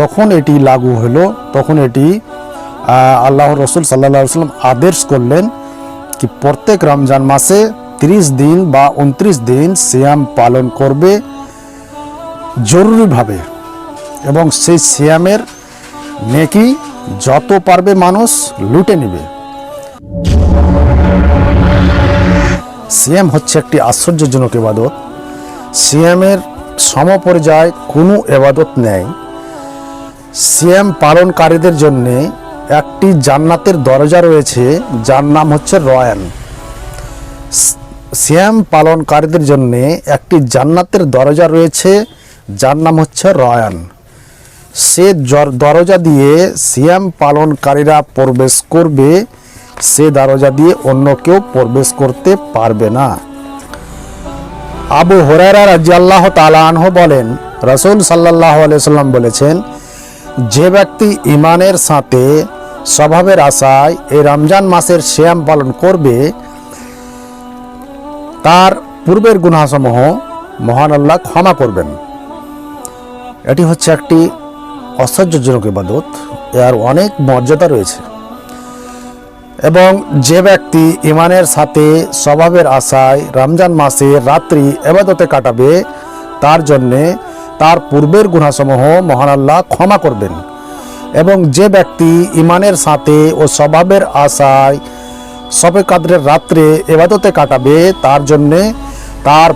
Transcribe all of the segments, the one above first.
তখন এটি লাগু হলো, তখন এটি আল্লাহ রসুল সাল্লাহ সাল্লাম আদেশ করলেন কি প্রত্যেক রমজান মাসে তিরিশ দিন বা উনত্রিশ দিন সিয়াম পালন করবে জরুরিভাবে এবং সেই সিয়ামের নেকি যত পারবে মানুষ লুটে নেবে। সিয়াম হচ্ছে একটি আশ্চর্যজনক এবাদত সিয়ামের সমপর্যায় কোনো এবাদত নেই। সিয়াম পালনকারীদের জন্য একটি জান্নাতের দরজা রয়েছে, যার নাম হচ্ছে রয়ান সিয়াম পালনকারীদের জন্য একটি জান্নাতের দরজা রয়েছে, যার নাম হচ্ছে রয়ান সে দরজা দিয়ে সিয়াম পালনকারীরা প্রবেশ করবে, সে দরজা দিয়ে অন্য কেউ প্রবেশ করতে পারবে না। আবু হরারা রাজি আল্লাহ তালাহ বলেন, রসুল সাল্লাহ আলিয়া সাল্লাম বলেছেন যে ব্যক্তি ইমানের সাথে স্বভাবের আশায় এই রমজান মাসের শ্যাম পালন করবে, তার পূর্বের গুনাসমূহ মহান আল্লাহ ক্ষমা করবেন। এটি হচ্ছে একটি আশ্চর্যজনক ইবাদত, এর অনেক মর্যাদা রয়েছে। এবং যে ব্যক্তি ইমানের সাথে স্বভাবের আশায় রমজান মাসে রাত্রি এবাদতে কাটাবে, তার জন্যে তার পূর্বের গুণাসমূহ মহান আল্লাহ ক্ষমা করবেন। এবং যে ব্যক্তি ইমানের সাথে ও স্বভাবের আশায় সবে কাদরের রাত্রে এবাদতে কাটাবে, তার জন্যে তার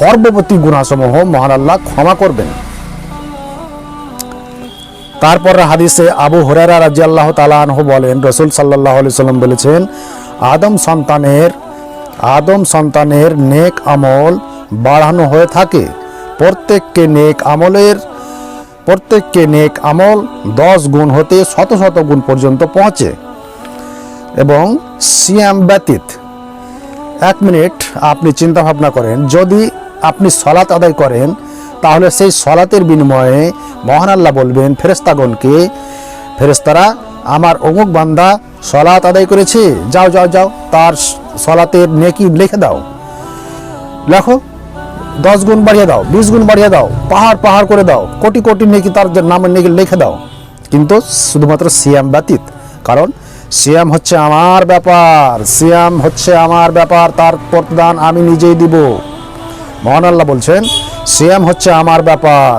পর্ববর্তী গুণাসমূহ মহান আল্লাহ ক্ষমা করবেন। তারপর হাদিসে আবু হরেরা রাজি আল্লাহ তালাহ বলেন, রসুল সাল্লাহ আলি সাল্লাম বলেছেন, আদম সন্তানের আদম সন্তানের নেক আমল বাড়ানো হয়ে থাকে। প্রত্যেককে নেক আমলের, প্রত্যেককে নেক আমল দশ গুণ হতে শত শত গুণ পর্যন্ত পৌঁছে। এবং সিয়াম ব্যতীত, এক মিনিট আপনি চিন্তা ভাবনা করেন, যদি আপনি সলাত আদায় করেন, তাহলে সেই সলাতের বিনিময়ে মহান আল্লাহ বলবেন ফেরেস্তাগণকে ফেরেস্তারা আমার অমুক বান্দা সলাত আদায় করেছে, যাও যাও যাও, তার সলাতের নেকি লিখে দাও। লেখো দশ গুণ বাড়িয়ে দাও বিশ গুণ বাড়িয়ে দাও, পাহাড় পাহাড় করে দাও, কোটি কোটি নেকি তার নামের নেকি লিখে দাও। কিন্তু শুধুমাত্র সিয়াম ব্যতীত, কারণ সিয়াম হচ্ছে আমার ব্যাপার, সিয়াম হচ্ছে আমার ব্যাপার, তার প্রদান আমি নিজেই দিব। মহান আল্লাহ বলছেন, সিয়াম হচ্ছে আমার ব্যাপার,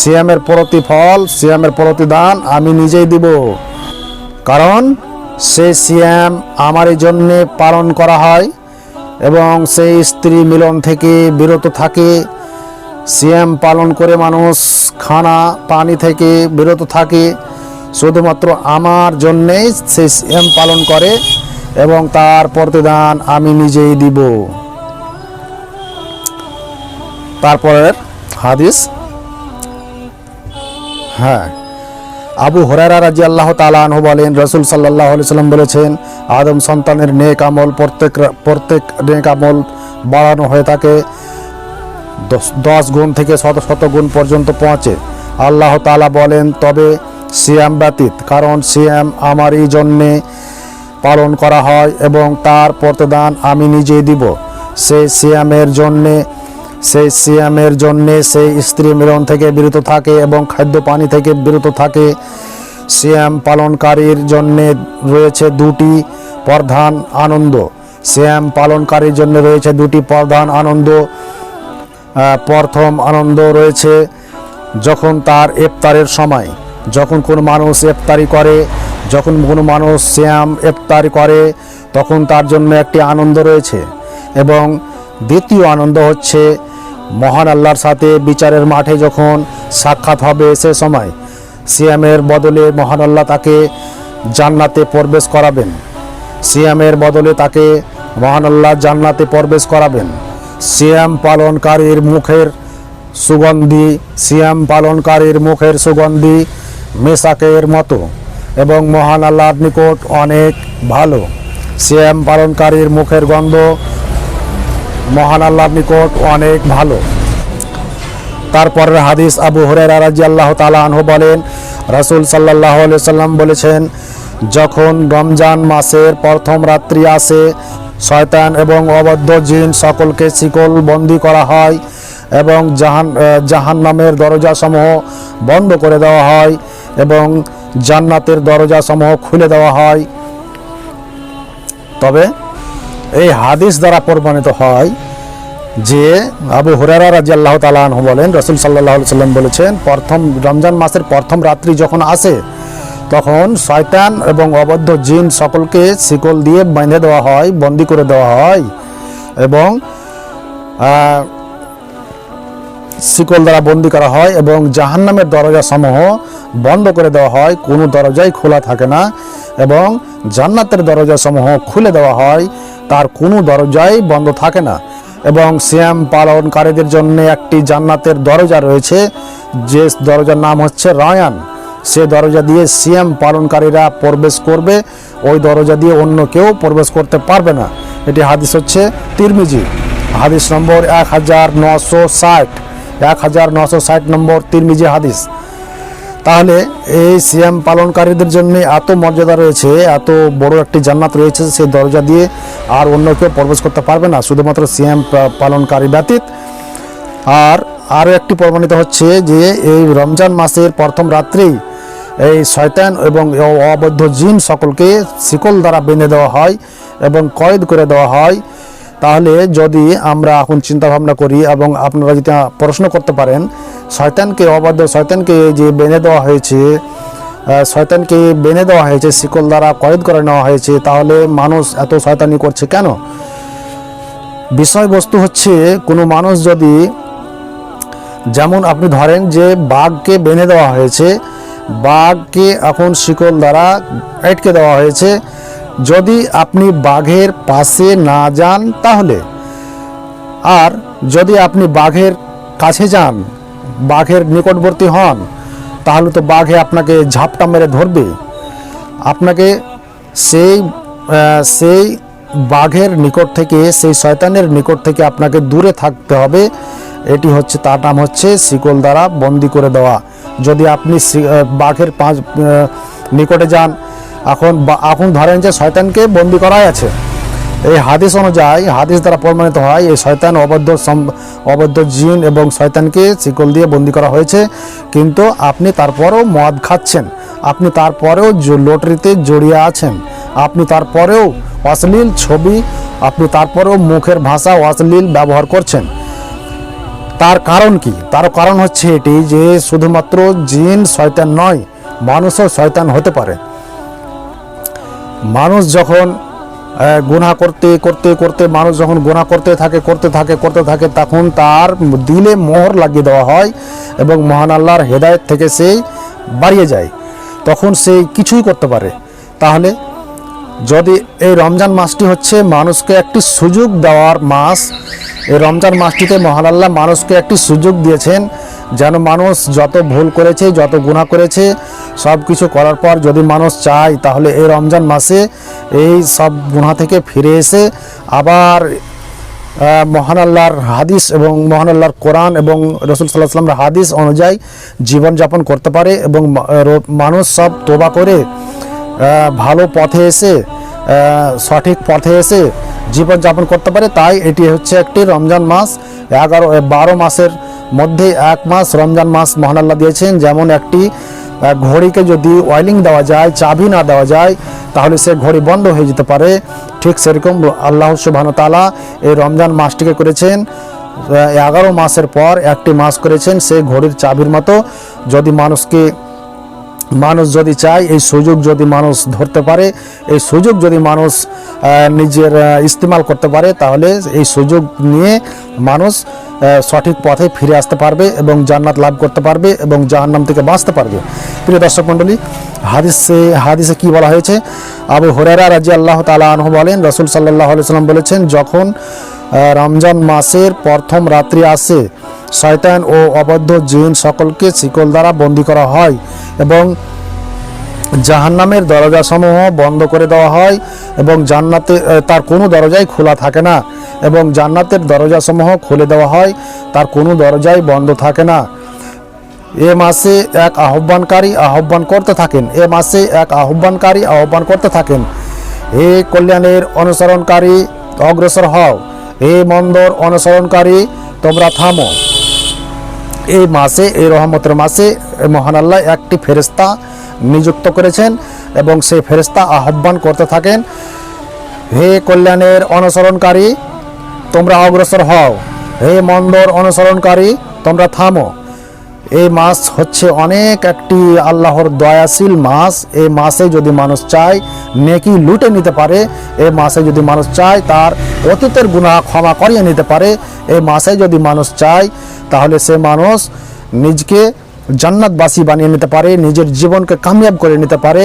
সিয়ামের প্রতিফল, সিয়ামের প্রতিদান আমি নিজেই দিব। কারণ সে সিয়াম আমারই জন্যে পালন করা হয় এবং সেই স্ত্রী মিলন থেকে বিরত থাকে। সিয়াম পালন করে মানুষ খানা পানি থেকে বিরত থাকে। শুধুমাত্র আমার জন্যেই সে সিয়াম পালন করে এবং তার প্রতিদান আমি নিজেই দিব। তারপরের হাদিস। হ্যাঁ। আবু হরারা রাজি আল্লাহ তালাহ বলেন, রসুল সাল্লাহ সাল্লাম বলেছেন, আদম সন্তানের নেক আমল প্রত্যেক প্রত্যেক নেক আমল বাড়ানো হয়ে থাকে, দশ গুণ থেকে শত শত গুণ পর্যন্ত পৌঁছে। আল্লাহ তালা বলেন, তবে সিয়াম ব্যতীত, কারণ সিয়াম আমারই জন্যে পালন করা হয় এবং তার প্রতিদান আমি নিজেই দিব। সেই সিয়ামের জন্যে সেই সিয়ামের জন্যে সেই স্ত্রী মিলন থেকে বিরত থাকে এবং খাদ্য পানি থেকে বিরত থাকে। সিয়াম পালনকারীর জন্যে রয়েছে দুটি প্রধান আনন্দ। সিয়াম পালনকারীর জন্য রয়েছে দুটি প্রধান আনন্দ। প্রথম আনন্দ রয়েছে যখন তার ইফতারের সময়। যখন কোনো মানুষ ইফতারি করে, যখন কোনো মানুষ শ্যাম ইফতারি করে, তখন তার জন্য একটি আনন্দ রয়েছে এবং দ্বিতীয় আনন্দ হচ্ছে মহান আল্লাহর সাথে বিচারের মাঠে যখন সাক্ষাৎ হবে সে সময়, সিয়ামের বদলে মহান আল্লাহ তাকে জান্নাতে প্রবেশ করাবেন। সিয়ামের বদলে তাকে মহান আল্লাহ জান্নাতে প্রবেশ করাবেন। সিয়াম পালনকারীর মুখের সুগন্ধি, সিয়াম পালনকারীর মুখের সুগন্ধি মেসাকের মতো এবং মহান আল্লাহর নিকট অনেক ভালো। সিয়াম পালনকারীর মুখের গন্ধ মহান আল্লাহর নিকট অনেক ভালো। তারপরের হাদিস আবু হরেরা রাজি আল্লাহ তালাহ বলেন, রাসুল সাল্লাহ সাল্লাম বলেছেন, যখন রমজান মাসের প্রথম রাত্রি আসে, শয়তান এবং অবদ্ধ জিন সকলকে শিকল বন্দি করা হয় এবং জাহান জাহান নামের দরজাসমূহ বন্ধ করে দেওয়া হয় এবং জান্নাতের দরজাসমূহ খুলে দেওয়া হয়। তবে এই হাদিস দ্বারা প্রমাণিত হয় যে আবু হুরারা রাজি আল্লাহ তালাহ বলেন, রসুল সাল্লাহ সাল্লাম বলেছেন, প্রথম রমজান মাসের প্রথম রাত্রি যখন আসে, তখন শয়তান এবং অবদ্ধ জিন সকলকে শিকল দিয়ে বেঁধে দেওয়া হয়, বন্দি করে দেওয়া হয় এবং শিকল দ্বারা বন্দি করা হয় এবং জাহান্নামের দরজা সমূহ বন্ধ করে দেওয়া হয়, কোনো দরজাই খোলা থাকে না এবং জান্নাতের দরজা সমূহ খুলে দেওয়া হয়। তার কোনো দরজাই বন্ধ থাকে না। এবং শ্যাম পালনকারীদের জন্য একটি জান্নাতের দরজা রয়েছে, যে দরজার নাম হচ্ছে রায়ান। সে দরজা দিয়ে সিএম পালনকারীরা প্রবেশ করবে, ওই দরজা দিয়ে অন্য কেউ প্রবেশ করতে পারবে না। এটি হাদিস হচ্ছে তিরমিজি। হাদিস নম্বর এক হাজার নশো ষাট। এক হাজার নশো ষাট নম্বর তিরমিজি হাদিস। তাহলে এই সিএম পালনকারীদের জন্য এত মর্যাদা রয়েছে, এত বড় একটি জান্নাত রয়েছে সেই দরজা দিয়ে আর অন্য কেউ প্রবেশ করতে পারবে না। শুধুমাত্র সিএম পালনকারী ব্যতীত। আর আরও একটি প্রমাণিত হচ্ছে যে এই রমজান মাসের প্রথম রাত্রেই এই শয়তান এবং অবৈধ জিন সকলকে শিকল দ্বারা বেঁধে দেওয়া হয় এবং কয়েদ করে দেওয়া হয়। তাহলে যদি আমরা এখন চিন্তা ভাবনা করি এবং আপনারা যদি প্রশ্ন করতে পারেন, শয়তানকে অবাধ্য, শয়তানকে যে বেঁধে দেওয়া হয়েছে শয়তানকে বেঁধে দেওয়া হয়েছে, শিকল দ্বারা কয়েদ করে নেওয়া হয়েছে, তাহলে মানুষ এত শয়তানি করছে কেন? বিষয়বস্তু হচ্ছে, কোনো মানুষ যদি যেমন আপনি ধরেন যে বাঘকে বেঁধে দেওয়া হয়েছে, বাঘকে এখন শিকল দ্বারা আটকে দেওয়া হয়েছে যদি আপনি বাঘের পাশে না যান তাহলে। আর যদি আপনি বাঘের কাছে যান, বাঘের নিকটবর্তী হন, তাহলে তো বাঘে আপনাকে ঝাপটা মেরে ধরবে। আপনাকে সেই সেই বাঘের নিকট থেকে, সেই শয়তানের নিকট থেকে আপনাকে দূরে থাকতে হবে। এটি হচ্ছে, তার নাম হচ্ছে শিকল দ্বারা বন্দি করে দেওয়া। যদি আপনি বাঘের পাঁচ নিকটে যান এখন এখন ধরেন যে শয়তানকে বন্দি করাই আছে। এই হাদিস অনুযায়ী, হাদিস দ্বারা প্রমাণিত হয়, এই শয়তান অবদ্ধ অবদ্ধ জিন এবং শয়তানকে শিকল দিয়ে বন্দি করা হয়েছে। কিন্তু আপনি তারপরেও মদ খাচ্ছেন। আপনি তারপরেও লটারিতে জড়িয়ে আছেন। আপনি তারপরেও অশ্লীল ছবি, আপনি তারপরেও মুখের ভাষা অশ্লীল ব্যবহার করছেন। তার কারণ কি? তার কারণ হচ্ছে এটি যে শুধুমাত্র জিন, শয়তান নয়, মানুষও শয়তান হতে পারে। মানুষ যখন গুনাহ করতে করতে করতে, মানুষ যখন গুণা করতে থাকে করতে থাকে করতে থাকে, তখন তার দিলে মোহর লাগিয়ে দেওয়া হয় এবং মহান আল্লাহর হেদায়েত থেকে সেই বাড়িয়ে যায়। তখন সেই কিছুই করতে পারে। তাহলে যদি এই রমজান মাসটি হচ্ছে মানুষকে একটি সুযোগ দেওয়ার মাস, এই রমজান মাসটিতে মহান আল্লাহ মানুষকে একটি সুযোগ দিয়েছেন যেন মানুষ যত ভুল করেছে, যত গুনাহ করেছে সব কিছু করার পর যদি মানুষ চায়, তাহলে এই রমজান মাসে এই সব গুনাহ থেকে ফিরে এসে আবার মহান আল্লাহর হাদিস এবং মহান আল্লাহর কোরআন এবং রসুল সাল্লাহ সাল্লামের হাদিস অনুযায়ী জীবনযাপন করতে পারে এবং মানুষ সব তোবা করে ভালো পথে এসে সঠিক পথে এসে জীবনযাপন করতে পারে। তাই এটি হচ্ছে একটি রমজান মাস। এগারো বারো মাসের মধ্যে এক মাস, রমজান মাস মহান আল্লাহ দিয়েছেন, যেমন একটি ঘড়িকে যদি অয়েলিং দেওয়া যায়, চাবি না দেওয়া যায়, তাহলে সে ঘড়ি বন্ধ হয়ে যেতে পারে। ঠিক সেরকম আল্লাহ সুবাহতালা এই রমজান মাসটিকে করেছেন। এগারো মাসের পর একটি মাস করেছেন সে ঘড়ির চাবির মতো। যদি মানুষকে মানুষ যদি চায়, এই সুযোগ যদি মানুষ ধরতে পারে, এই সুযোগ যদি মানুষ নিজের ইস্তেমাল করতে পারে, তাহলে এই সুযোগ নিয়ে মানুষ সঠিক পথে ফিরে আসতে পারবে এবং জান্নাত লাভ করতে পারবে এবং জাহান্নাম থেকে বাঁচতে পারবে। প্রিয় দর্শক মণ্ডলী, হাদিসে হাদিসে কি বলা হয়েছে? আবু হরেরা রাজি আল্লাহ তালা আনহু বলেন, রসুল সাল্লাহ আলু সাল্লাম বলেছেন, যখন রমজান মাসের প্রথম রাত্রি আসে শয়তান ও অবদ্ধ জিন সকলকে শিকল দ্বারা বন্দি করা হয় এবং জাহান্নামের দরজাসমূহ বন্ধ করে দেওয়া হয় এবং জান্নাতে তার কোনো দরজাই খোলা থাকে না এবং জান্নাতের দরজাসমূহ খুলে দেওয়া হয়, তার কোনো দরজাই বন্ধ থাকে না। এ মাসে এক আহ্বানকারী আহ্বান করতে থাকেন। এ মাসে এক আহ্বানকারী আহ্বান করতে থাকেন। হে কল্যাণের অনুসরণকারী, অগ্রসর হও। হে মন্দর অনুসরণকারী, তোমরা থামো। এই মাসে, এই রহমতের মাসে মহান আল্লাহ একটি ফেরেস্তা নিযুক্ত করেছেন এবং সেই ফেরেস্তা আহ্বান করতে থাকেন, হে কল্যাণের অনুসরণকারী, তোমরা অগ্রসর হও। হে মন্দর অনুসরণকারী, তোমরা থামো। এই মাস হচ্ছে অনেক একটি আল্লাহর দয়াশীল মাস। এই মাসে যদি মানুষ চায় নেকি লুটে নিতে পারে, এই মাসে যদি মানুষ চায় তার অতীতের গুণা ক্ষমা করিয়ে নিতে পারে, এই মাসে যদি মানুষ চায় তাহলে সে মানুষ নিজকে জান্নাতবাসী বানিয়ে নিতে পারে, নিজের জীবনকে কামিয়াব করে নিতে পারে।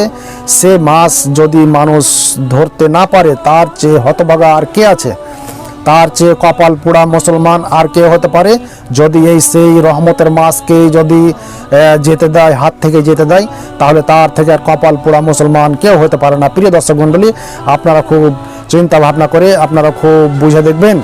সে মাস যদি মানুষ ধরতে না পারে, তার চেয়ে হতভাগা আর কে আছে? তার চেয়ে কপাল পোড়া মুসলমান আর কে হতে পারে? যদি এই সেই রহমতের মাসকে যদি যেতে দেয়, হাত থেকে যেতে দেয়, তাহলে তার থেকে আর কপাল পোড়া মুসলমান কেউ হতে পারে না। প্রিয় দর্শক মণ্ডলী, আপনারা খুব চিন্তা ভাবনা করে আপনারা খুব বুঝে দেখবেন